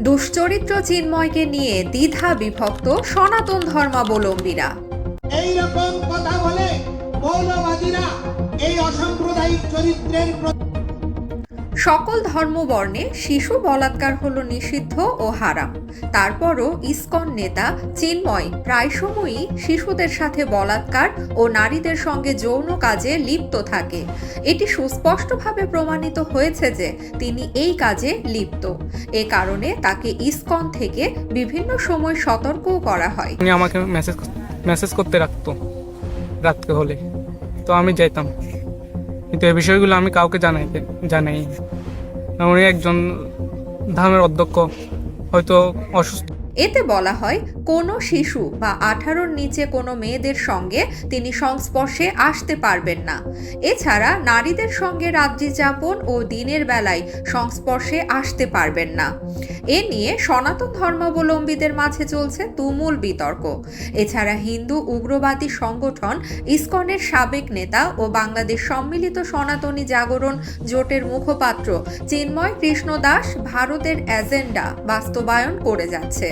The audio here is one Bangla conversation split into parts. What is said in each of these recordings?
দুশ্চরিত্র চিন্ময়কে নিয়ে দ্বিধা বিভক্ত সনাতন ধর্মাবলম্বীরা। এই রকম কথা বলে মৌলবাদীরা এই অসাম্প্রদায়িক চরিত্রের সকল ধর্মবর্ণে শিশু বলাৎকার হলো নিষিদ্ধ ও হারাম। তারপরও ইসকন নেতা চিন্ময় প্রায় সময়ই শিশুদের সাথে বলাৎকার ও নারীদের সঙ্গে যৌন কাজে লিপ্ত থাকে। এটি সুস্পষ্টভাবে প্রমাণিত হয়েছে যে তিনি এই কাজে লিপ্ত। এ কারণে তাকে ইসকন থেকে বিভিন্ন সময় সতর্কও করা হয়। আমাকে মেসেজ মেসেজ করতে রাখতো, রাতকে হলে। তো আমি যাইতাম। কিন্তু এই বিষয়গুলো আমি কাউকে জানাই জানাই। উনি একজন ধামের অধ্যক্ষ হয়তো অসুস্থ এতে বলা হয়, কোনো শিশু বা আঠারোর নিচে কোনো মেয়েদের সঙ্গে তিনি সংস্পর্শে আসতে পারবেন না। এছাড়া নারীদের সঙ্গে রাত্রি যাপন ও দিনের বেলায় সংস্পর্শে আসতে পারবেন না। এ নিয়ে সনাতন ধর্মাবলম্বীদের মাঝে চলছে তুমুল বিতর্ক। এছাড়া হিন্দু, উগ্রবাদী সংগঠন, ইসকনের সাবেক নেতা ও বাংলাদেশ সম্মিলিত সনাতনী জাগরণ জোটের মুখপাত্র চিন্ময় কৃষ্ণ দাস ভারতের এজেন্ডা বাস্তবায়ন করে যাচ্ছে।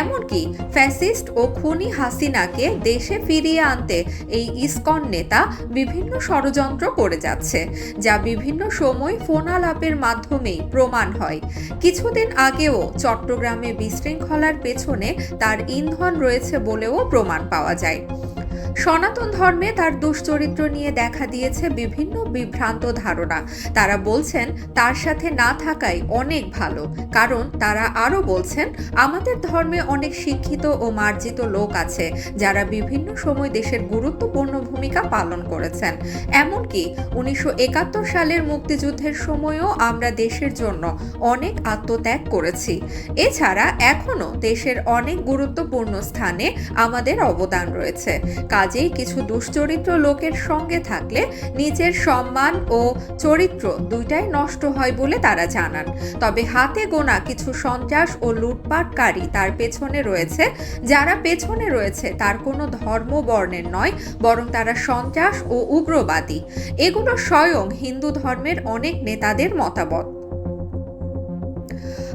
এমনকি ফ্যাসিস্ট ও খুনি হাসিনাকে দেশে ফিরিয়ে আনতে এই ইসকন নেতা বিভিন্ন ষড়যন্ত্র করে যাচ্ছে, যা বিভিন্ন সময় ফোনালাপের মাধ্যমেই প্রমাণ হয়। কিছুদিন আগেও চট্টগ্রামে বিশৃঙ্খলার পেছনে তার ইন্ধন রয়েছে বলেও প্রমাণ পাওয়া যায়। সনাতন ধর্মে তার দুশ্চরিত্র নিয়ে দেখা দিয়েছে বিভিন্ন বিভ্রান্ত ধারণা। তারা বলছেন, তার সাথে না থাকাই অনেক ভালো। কারণ তারা আরও বলছেন, আমাদের ধর্মে অনেক শিক্ষিত ও মার্জিত লোক আছে, যারা বিভিন্ন সময় দেশের গুরুত্বপূর্ণ ভূমিকা পালন করেছেন। এমনকি উনিশশো একাত্তর সালের মুক্তিযুদ্ধের সময়ও আমরা দেশের জন্য অনেক আত্মত্যাগ করেছি। এছাড়া এখনও দেশের অনেক গুরুত্বপূর্ণ স্থানে আমাদের অবদান রয়েছে। কাজেই কিছু দুশ্চরিত্র লোকের সঙ্গে থাকলে নিজের সম্মান ও চরিত্র দুইটাই নষ্ট হয় বলে তারা জানান। তবে হাতে গোনা কিছু সন্ত্রাস ও লুটপাটকারী তার পেছনে রয়েছে। যারা পেছনে রয়েছে, তার কোনো ধর্ম বর্ণের নয়, বরং তারা সন্ত্রাস ও উগ্রবাদী। এগুলো স্বয়ং হিন্দু ধর্মের অনেক নেতাদের মতামত।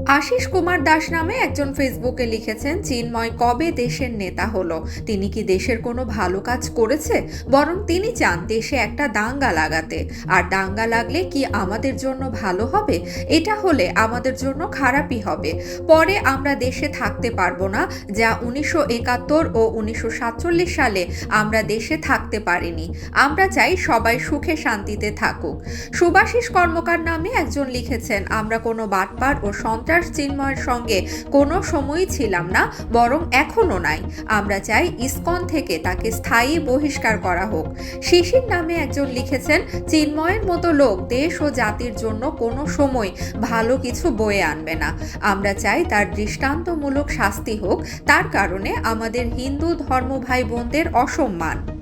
আশিস কুমার দাস নামে একজন ফেসবুকে লিখেছেন, চিন্ময় কবে দেশের নেতা হলো? তিনি কি দেশের কোনো ভালো কাজ করেছে? বরং তিনি চান দেশে একটা দাঙ্গা লাগাতে। আর দাঙ্গা লাগলে কি আমাদের জন্য ভালো হবে? এটা হলে আমাদের জন্য খারাপই হবে। পরে আমরা দেশে থাকতে পারব না, যা উনিশশো একাত্তর ও উনিশশো সাতচল্লিশ সালে আমরা দেশে থাকতে পারিনি। আমরা চাই সবাই সুখে শান্তিতে থাকুক। সুভাষিস কর্মকার নামে একজন লিখেছেন, আমরা কোনো বাটপার ও সন্ত্রাস চিন্ময়ের সঙ্গে কোনো সময়ই ছিলাম না, বরং এখনও নাই। আমরা চাই ইসকন থেকে তাকে স্থায়ী বহিষ্কার করা হোক। শিশির নামে একজন লিখেছেন, চিন্ময়ের মতো লোক দেশ ও জাতির জন্য কোনো সময় ভালো কিছু বয়ে আনবে না। আমরা চাই তার দৃষ্টান্তমূলক শাস্তি হোক। তার কারণে আমাদের হিন্দু ধর্ম ভাই বোনদের অসম্মান।